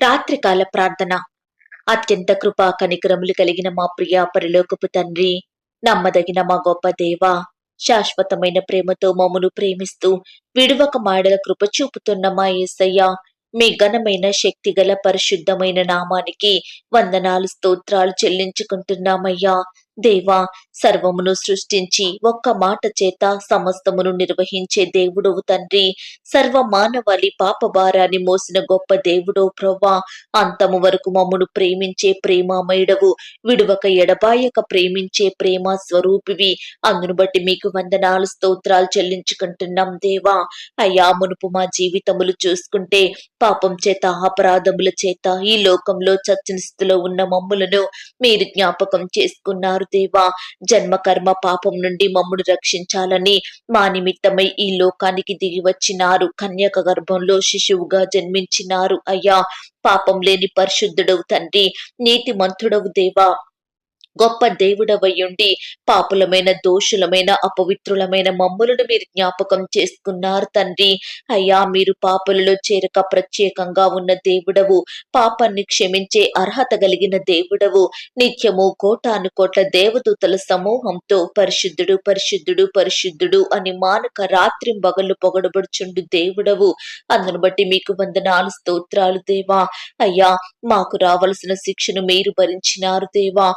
రాత్రికాల ప్రార్థన. అత్యంత కృపా కనికరములు కలిగిన మా ప్రియ పరిలోకపు తండ్రి నమ్మదగిన మా గొప్ప దేవ శాశ్వతమైన ప్రేమతో మమ్మను ప్రేమిస్తూ విడువక మాడల కృప చూపుతున్న మా ఏసయ్య మీ ఘనమైన శక్తి గల పరిశుద్ధమైన నామానికి వందనాలు స్తోత్రాలు చెల్లించుకుంటున్నామయ్యా. దేవా సర్వమును సృష్టించి ఒక్క మాట చేత సమస్తమును నిర్వహించే దేవుడవు తండ్రి. సర్వ మానవాళి పాపభారాన్ని మోసిన గొప్ప దేవుడవు ప్రవ్వా. అంతము వరకు మమ్మను ప్రేమించే ప్రేమామయుడవు. విడువక ఎడబాయక ప్రేమించే ప్రేమ స్వరూపివి. అందును బట్టి మీకు వందనాలు స్తోత్రాలు చెల్లించుకుంటున్నాం దేవా. అయ్యా మునుపు మా జీవితములు చూసుకుంటే పాపం చేత అపరాధముల చేత ఈ లోకంలో చచ్చిన స్థితిలో ఉన్న మమ్ములను మీరు జ్ఞాపకం చేసుకున్నారు దేవా. జన్మ కర్మ పాపం నుండి మమ్మును రక్షించాలని మా నిమిత్తమై ఈ లోకానికి దిగి వచ్చినారు. కన్యక గర్భంలో శిశువుగా జన్మించినారు. అయ్యా పాపం లేని పరిశుద్ధుడవు తండ్రి నీతి మంతుడవు దేవా. గొప్ప దేవుడవయ్యుండి పాపులమైన దోషులమైన అపవిత్రులమైన మమ్ములను మీరు జ్ఞాపకం చేసుకున్నారు తండ్రి. అయ్యా మీరు పాపులలో చేరక ప్రత్యేకంగా ఉన్న దేవుడవు. పాపాన్ని క్షమించే అర్హత కలిగిన దేవుడవు. నిత్యము కోటాను కోట్ల దేవదూతల సమూహంతో పరిశుద్ధుడు పరిశుద్ధుడు పరిశుద్ధుడు అని మానక రాత్రి పగళ్ళు పొగడబడుచుండు దేవుడవు. అందును బట్టి మీకు వందనాలు స్తోత్రాలు దేవా. అయ్యా మాకు రావలసిన శిక్షను మీరు భరించినారు దేవా.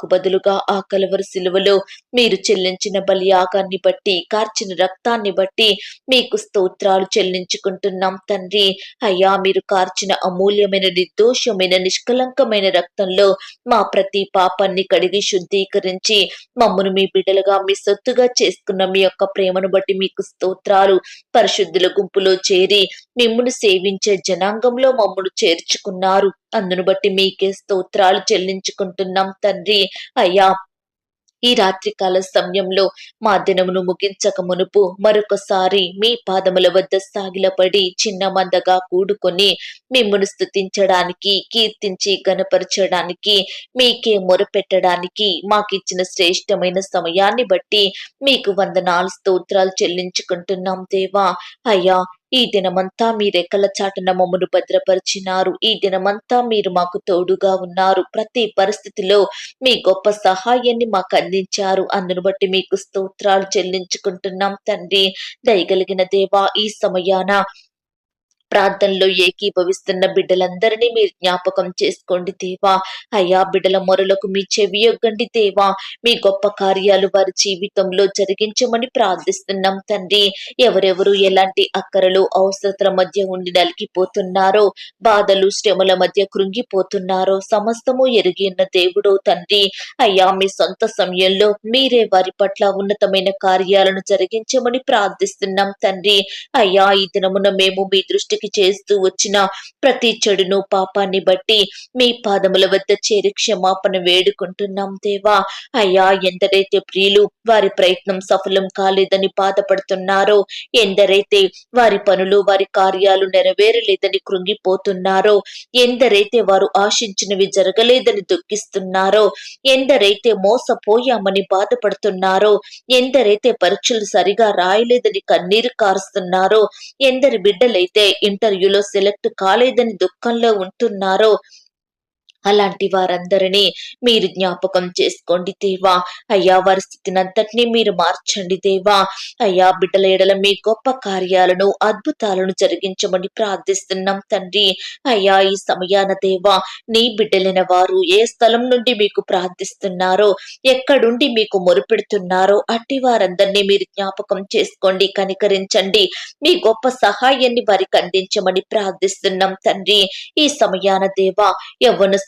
మాకు బదులుగా ఆ కలవరు సిలువలో మీరు చెల్లించిన బలియాగాన్ని బట్టి కార్చిన రక్తాన్ని బట్టి మీకు స్తోత్రాలు చెల్లించుకుంటున్నాం తండ్రి. అయ్యా మీరు కార్చిన అమూల్యమైన నిర్దోషమైన నిష్కలంకమైన రక్తంలో మా ప్రతి పాపాన్ని కడిగి శుద్ధీకరించి మమ్మను మీ బిడ్డలుగా మీ సొత్తుగా చేసుకున్న మీ యొక్క ప్రేమను బట్టి మీకు స్తోత్రాలు పరిశుద్ధుల గుంపులో చేరి మిమ్మును సేవించే జనాంగంలో మమ్మను చేర్చుకున్నారు. అందును బట్టి మీకే స్తోత్రాలు చెల్లించుకుంటున్నాం తండ్రి. అయ్యా ఈ రాత్రికాల సమయంలో మా దినమును ముగించక మునుపు మరొకసారి మీ పాదముల వద్ద సాగిలపడి చిన్న మందగా కూడుకొని మిమ్మను స్థుతించడానికి కీర్తించి గనపరచడానికి మీకే మొరపెట్టడానికి మాకిచ్చిన శ్రేష్టమైన సమయాన్ని బట్టి మీకు వందనాలు స్తోత్రాలు చెల్లించుకుంటున్నాం దేవా. అయ్యా ఈ దినమంతా మీ రెక్కల చాటున మమ్మను భద్రపరిచినారు. ఈ దినమంతా మీరు మాకు తోడుగా ఉన్నారు. ప్రతి పరిస్థితిలో మీ గొప్ప సహాయాన్ని మాకు అందించారు. అందును బట్టి మీకు స్తోత్రాలు చెల్లించుకుంటున్నాం తండ్రి. దయగలిగిన దేవా ఈ సమయాన ప్రార్థనలో ఏకీభవిస్తున్న బిడ్డలందరినీ మీరు జ్ఞాపకం చేసుకోండి దేవా. అయ్యా బిడ్డల మొరలకు మీ చెవి యొగ్గండి దేవా. మీ గొప్ప కార్యాలు వారి జీవితంలో జరిగించమని ప్రార్థిస్తున్నాం తండ్రి. ఎవరెవరు ఎలాంటి అక్కరలు అవసరతల మధ్య ఉండి నలిగిపోతున్నారో బాధలు శ్రమల మధ్య కృంగిపోతున్నారో సమస్తము ఎరిగిన దేవుడో తండ్రి. అయ్యా మీ సొంత సమయంలో మీరే వారి పట్ల ఉన్నతమైన కార్యాలను జరిగించమని ప్రార్థిస్తున్నాం తండ్రి. అయ్యా ఈ దినమున మేము మీ దృష్టి దృష్టికి చేస్తూ వచ్చిన ప్రతి చెడును పాపాన్ని బట్టి మీ పాదముల వద్ద చేరి క్షమాపణ వేడుకుంటున్నాం దేవా. అయ్యా ఎందరైతే ప్రియులు వారి ప్రయత్నం సఫలం కాలేదని బాధపడుతున్నారో ఎందరైతే వారి పనులు వారి కార్యాలు నెరవేరలేదని కృంగిపోతున్నారో ఎందరైతే వారు ఆశించినవి జరగలేదని దుఃఖిస్తున్నారో ఎందరైతే మోసపోయామని బాధపడుతున్నారో ఎందరైతే పరీక్షలు సరిగా రాయలేదని కన్నీరు కారుస్తున్నారో ఎందరి బిడ్డలైతే ఇంటర్వ్యూలో సెలెక్ట్ కాలేదని దుఃఖంలో ఉంటున్నారో అలాంటి వారందరినీ మీరు జ్ఞాపకం చేసుకోండి దేవా. అయ్యా వారి స్థితినంతటినీ మీరు మార్చండి దేవా. అయ్యా బిడ్డల ఎడల మీ గొప్ప కార్యాలను అద్భుతాలను జరిగించమని ప్రార్థిస్తున్నాం తండ్రి. అయ్యా ఈ సమయాన దేవా నీ బిడ్డలైన వారు ఏ స్థలం నుండి మీకు ప్రార్థిస్తున్నారో ఎక్కడుండి మీకు మొరుపెడుతున్నారో అట్టి వారందరినీ మీరు జ్ఞాపకం చేసుకోండి కనికరించండి. మీ గొప్ప సహాయాన్ని వారికి అందించమని ప్రార్థిస్తున్నాం తండ్రి. ఈ సమయాన దేవా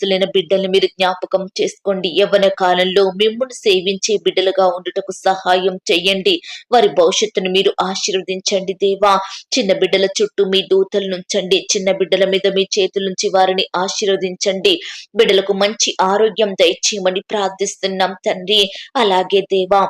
యవ్వనస్తులైన బిడ్డల్ని మీరు జ్ఞాపకం చేసుకోండి. యవ్వన కాలంలో మిమ్మల్ని సేవించే బిడ్డలుగా ఉండుటకు సహాయం చెయ్యండి వారి భవిష్యత్తును మీరు ఆశీర్వదించండి దేవా. చిన్న బిడ్డల చుట్టూ మీ దూతలు నుంచండి చిన్న బిడ్డల మీద మీ చేతుల నుంచి వారిని ఆశీర్వదించండి. బిడ్డలకు మంచి ఆరోగ్యం దయచేయమని ప్రార్థిస్తున్నాం తండ్రి. అలాగే దేవా.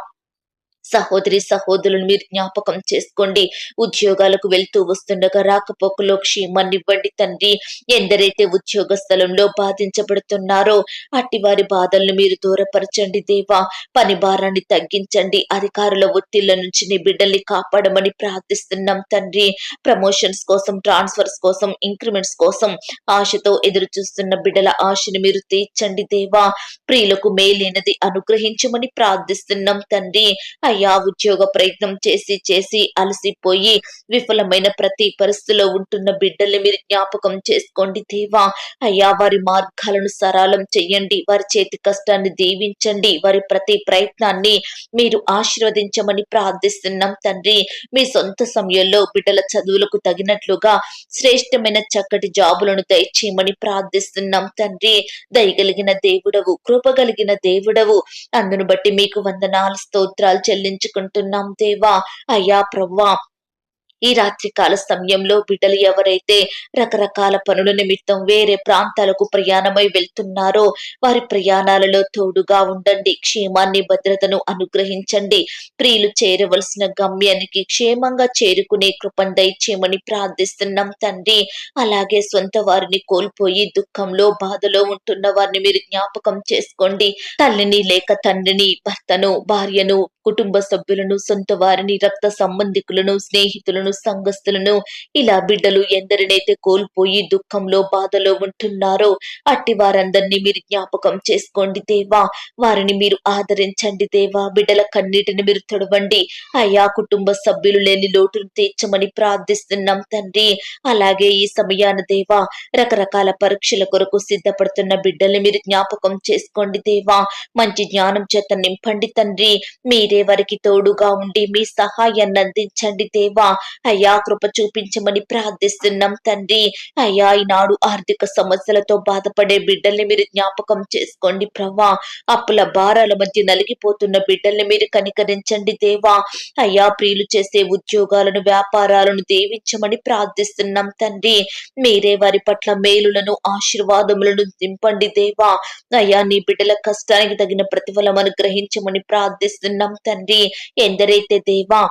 సహోదరి సహోదరులను మీరు జ్ఞాపకం చేసుకోండి. ఉద్యోగాలకు వెళ్తూ వస్తుండగా రాకపోకలో క్షేమాన్నివ్వండి తండ్రి. ఎందరైతే ఉద్యోగ స్థలంలో బాధించబడుతున్నారో అట్టి వారి బాధలను మీరు దూరపరచండి దేవా. పని భారాన్ని తగ్గించండి. అధికారుల ఒత్తిళ్ళ నుంచి నీ బిడ్డల్ని కాపాడమని ప్రార్థిస్తున్నాం తండ్రి. ప్రమోషన్స్ కోసం ట్రాన్స్ఫర్స్ కోసం ఇంక్రిమెంట్స్ కోసం ఆశతో ఎదురు చూస్తున్న బిడ్డల ఆశను మీరు తీర్చండి దేవా. ప్రియులకు మేలైనది అనుగ్రహించమని ప్రార్థిస్తున్నాం తండ్రి. అయ్యా ఉద్యోగ ప్రయత్నం చేసి చేసి అలసిపోయి విఫలమైన ప్రతి పరిస్థితిలో ఉంటున్న బిడ్డల్ని మీరు జ్ఞాపకం చేసుకోండి దేవా. అయ్యా వారి మార్గాలను సరళం చెయ్యండి వారి చేతి కష్టాన్ని దీవించండి. వారి ప్రతి ప్రయత్నాన్ని మీరు ఆశీర్వదించమని ప్రార్థిస్తున్నాం తండ్రి. మీ సొంత సమయంలో బిడ్డల చదువులకు తగినట్లుగా శ్రేష్టమైన చక్కటి జాబులను దయచేయమని ప్రార్థిస్తున్నాం తండ్రి. దయగలిగిన దేవుడవు కృపగలిగిన దేవుడవు. అందును బట్టి మీకు వందనాలు స్తోత్రాలు చెల్లి చెల్లించుకుంటున్నాం దేవా. అయ్యా ప్రవ్వా ఈ రాత్రి కాల సమయంలో బిడ్డలు ఎవరైతే రకరకాల పనుల నిమిత్తం వేరే ప్రాంతాలకు ప్రయాణమై వెళ్తున్నారో వారి ప్రయాణాలలో తోడుగా ఉండండి. క్షేమాన్ని భద్రతను అనుగ్రహించండి. ప్రియులు చేరవలసిన గమ్యానికి క్షేమంగా చేరుకునే కృపను దయచేయమని ప్రార్థిస్తున్నాం తండ్రి. అలాగే సొంత వారిని కోల్పోయి దుఃఖంలో బాధలో ఉంటున్న వారిని మీరు జ్ఞాపకం చేసుకోండి. తల్లిని లేక తండ్రిని భర్తను భార్యను కుటుంబ సభ్యులను సొంత వారిని రక్త సంబంధికులను స్నేహితులను సంఘస్థులను. ఇలా బిడ్డలు ఎందరినైతే కోల్పోయి దుఃఖంలో బాధలో ఉంటున్నారో అట్టి వారందరినీ మీరు జ్ఞాపకం చేసుకోండి దేవా. వారిని మీరు ఆదరించండి దేవా. బిడ్డల కన్నీటిని మీరు తొడవండి. అయ్యా కుటుంబ సభ్యులు లేని లోటును తీర్చమని ప్రార్థిస్తున్నాం తండ్రి. అలాగే ఈ సమయాన దేవా రకరకాల పరీక్షల కొరకు సిద్ధపడుతున్న బిడ్డల్ని మీరు జ్ఞాపకం చేసుకోండి దేవా. మంచి జ్ఞానం చేత నింపండి తండ్రి. మీరే వారికి తోడుగా ఉండి మీ సహాయాన్ని అందించండి దేవా. అయ్యా కృప చూపించమని ప్రార్థిస్తున్నాం తండ్రి. అయ్యా ఈనాడు ఆర్థిక సమస్యలతో బాధపడే బిడ్డల్ని మీరు జ్ఞాపకం చేసుకోండి ప్రభా. అప్పుల భారాల మధ్య నలిగిపోతున్న బిడ్డల్ని మీరు కనికరించండి దేవా. అయ్యా ప్రియులు చేసే ఉద్యోగాలను వ్యాపారాలను దేవించమని ప్రార్థిస్తున్నాం తండ్రి. మీరే వారి పట్ల మేలులను ఆశీర్వాదములను దింపండి దేవా. అయ్యా నీ బిడ్డల కష్టానికి తగిన ప్రతిఫలం అనుగ్రహించమని ప్రార్థిస్తున్నాం తండ్రి. ఎందరైతే దేవా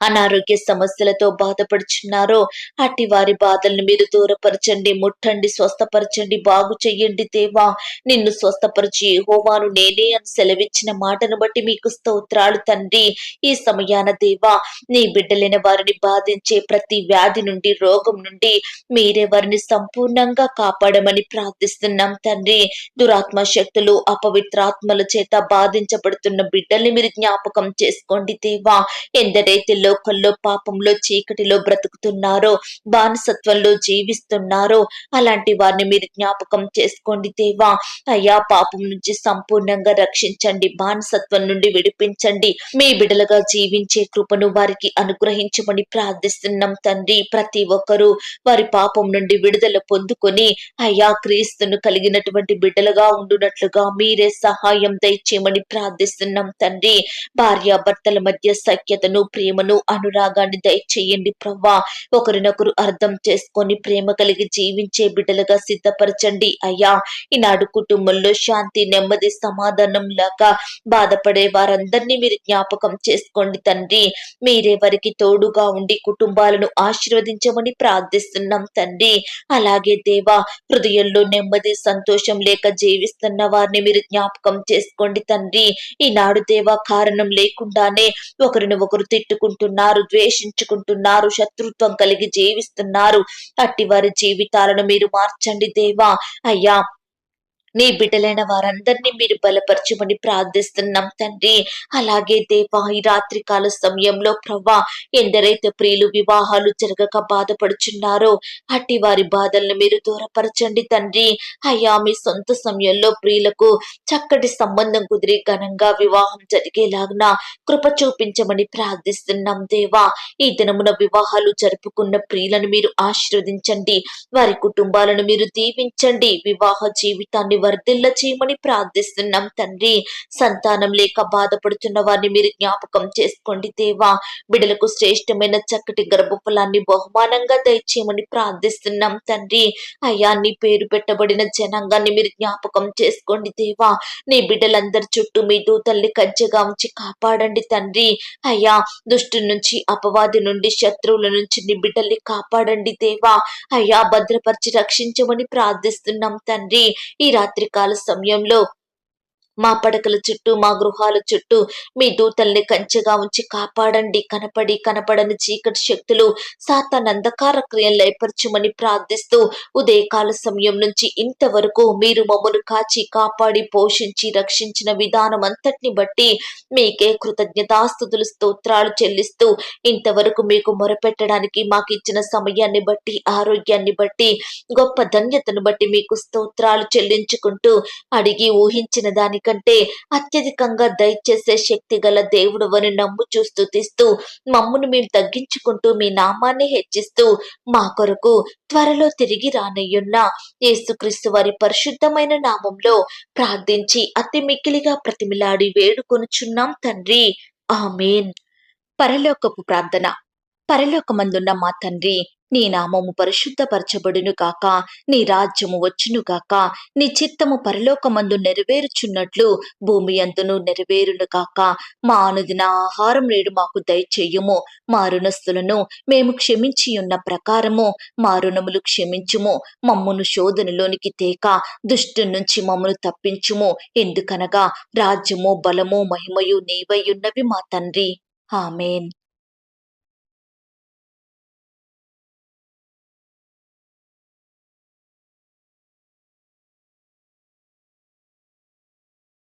అనారోగ్య సమస్యలతో బాధపడుచున్నారో అట్టి వారి బాధల్ని మీరు దూరపరచండి ముట్టండి స్వస్థపరచండి బాగు చెయ్యండి దేవా. నిన్ను స్వస్థపరిచి హోవాను నేనే అని సెలవిచ్చిన మాటను బట్టి మీకు స్తోత్రాలు తండ్రి. ఈ సమయాన దేవా నీ బిడ్డలైన వారిని బాధించే ప్రతి వ్యాధి నుండి రోగం నుండి మీరే వారిని సంపూర్ణంగా కాపాడమని ప్రార్థిస్తున్నాం తండ్రి. దురాత్మ శక్తులు అపవిత్రాత్మల చేత బాధించబడుతున్న బిడ్డల్ని మీరు జ్ఞాపకం చేసుకోండి దేవా. ఎందరైతే లోకంలో పాపంలో చీకటిలో బ్రతుకుతున్నారో బానిసత్వంలో జీవిస్తున్నారో అలాంటి వారిని మీరు జ్ఞాపకం చేసుకోండి దేవా. అయ్యా పాపం నుంచి సంపూర్ణంగా రక్షించండి బానిసత్వం నుండి విడిపించండి. మీ బిడలుగా జీవించే కృపను వారికి అనుగ్రహించమని ప్రార్థిస్తున్నాం తండ్రి. ప్రతి ఒక్కరూ వారి పాపం నుండి విడుదల పొందుకొని అయ్యా క్రీస్తును కలిగినటువంటి బిడ్డలుగా ఉండునట్లుగా మీరే సహాయం దయచేయమని ప్రార్థిస్తున్నాం తండ్రి. భార్యాభర్తల మధ్య సఖ్యతను ప్రేమను అనురాగాన్ని దయచేయండి ప్రవ్వా ఒకరినొకరు అర్థం చేసుకొని ప్రేమ కలిగి జీవించే బిడ్డలుగా సిద్ధపరచండి. అయ్యా ఈనాడు కుటుంబంలో శాంతి నెమ్మది సమాధానం లాగా బాధపడే వారందరినీ మీరు జ్ఞాపకం చేసుకోండి తండ్రి. మీరే వారికి తోడుగా ఉండి కుటుంబాలను ఆశీర్వదించమని ప్రార్థిస్తున్నాం తండ్రి. అలాగే దేవా హృదయంలో నెమ్మది సంతోషం లేక జీవిస్తున్న వారిని మీరు జ్ఞాపకం చేసుకోండి తండ్రి. ఈనాడు దేవా కారణం లేకుండానే ఒకరిని ఒకరు తిట్టుకుంటున్నారు ద్వేషించుకుంటున్నారు శత్రుత్వం కలిగి జీవిస్తున్నారు. అట్టి వారి జీవితాలను మీరు మార్చండి దేవా. అయ్యా నీ బిడ్డలైన వారందరినీ మీరు బలపరచమని ప్రార్థిస్తున్నాం తండ్రి. అలాగే దేవా ఈ రాత్రి కాల సమయంలో ప్రభా ఎందరైతే ప్రియులు వివాహాలు జరగక బాధపడుచున్నారో అట్టి వారి బాధలను మీరు దూరపరచండి తండ్రి. అయ్యా మీ సొంత సమయంలో ప్రియులకు చక్కటి సంబంధం కుదిరి ఘనంగా వివాహం జరిగేలాగా కృప చూపించమని ప్రార్థిస్తున్నాం దేవా. ఈ దినమున వివాహాలు జరుపుకున్న ప్రియులను మీరు ఆశీర్వదించండి. వారి కుటుంబాలను మీరు దీవించండి. వివాహ జీవితాన్ని వర్ధిల్ల చేయమని ప్రార్థిస్తున్నాం తండ్రి. సంతానం లేక బాధపడుతున్న వారిని మీరు జ్ఞాపకం చేసుకోండి దేవా. బిడలకు శ్రేష్టమైన చక్కటి గర్భఫలాన్ని బహుమానంగా దయచేయమని ప్రార్థిస్తున్నాం తండ్రి. అయ్యా నీ పేరు పెట్టబడిన జనాంగాన్ని మీరు జ్ఞాపకం చేసుకోండి దేవా. నీ బిడ్డలందరి చుట్టూ మీ దూతల్ని కజ్జగా ఉంచి కాపాడండి తండ్రి. అయ్యా దుష్టు నుంచి అపవాది నుండి శత్రువుల నుంచి నీ బిడ్డల్ని కాపాడండి దేవా. అయ్యా భద్రపరిచి రక్షించమని ప్రార్థిస్తున్నాం తండ్రి. ఈ రాత్రి రాత్రికాల సమయంలో మా పడకల చుట్టూ మా గృహాల చుట్టూ మీ దూతల్ని కంచెగా ఉంచి కాపాడండి. కనపడి కనపడని చీకటి శక్తులు సాతాన్ అంధకార క్రియలు ఏర్పరచుమని ప్రార్థిస్తూ ఉదయకాల సమయం నుంచి ఇంతవరకు మీరు మమ్మను కాచి కాపాడి పోషించి రక్షించిన విధానం అంతటిని బట్టి మీకే కృతజ్ఞతాస్తుతులు స్తోత్రాలు చెల్లిస్తూ ఇంతవరకు మీకు మొరపెట్టడానికి మాకు ఇచ్చిన సమయాన్ని బట్టి ఆరోగ్యాన్ని బట్టి గొప్ప ధన్యతను బట్టి మీకు స్తోత్రాలు చెల్లించుకుంటూ అడిగి ఊహించిన దానికంటే అత్యధికంగా దయచేసే శక్తి గల దేవుడు అని నమ్ము చూస్తూ తీస్తూ మమ్మును మేము తగ్గించుకుంటూ మీ నామాన్ని హెచ్చిస్తూ మా కొరకు త్వరలో తిరిగి రానయ్యున్న యేసుక్రీస్తు వారి పరిశుద్ధమైన నామంలో ప్రార్థించి అతి మిక్కిలిగా ప్రతిమిలాడి వేడుకొనుచున్నాం తండ్రి. ఆమెన్. పరలోకపు ప్రార్థన. పరలోకమందున్న మా తండ్రి నీ నామము పరిశుద్ధపరచబడును గాక నీ రాజ్యము వచ్చును గాక నీ చిత్తము పరలోకమందు నెరవేరుచున్నట్లు భూమి అందును నెరవేరును గాక మా అనుదిన ఆహారం నేడు మాకు దయచేయుము. మా రుణస్థులను మేము క్షమించి ఉన్న ప్రకారము మా రుణములు క్షమించుము. మమ్మును శోధనలోనికి తేక దుష్టు నుంచి మమ్మను తప్పించుము. ఎందుకనగా రాజ్యము బలము మహిమయు నీవై ఉన్నవి మా తండ్రి. ఆమెన్.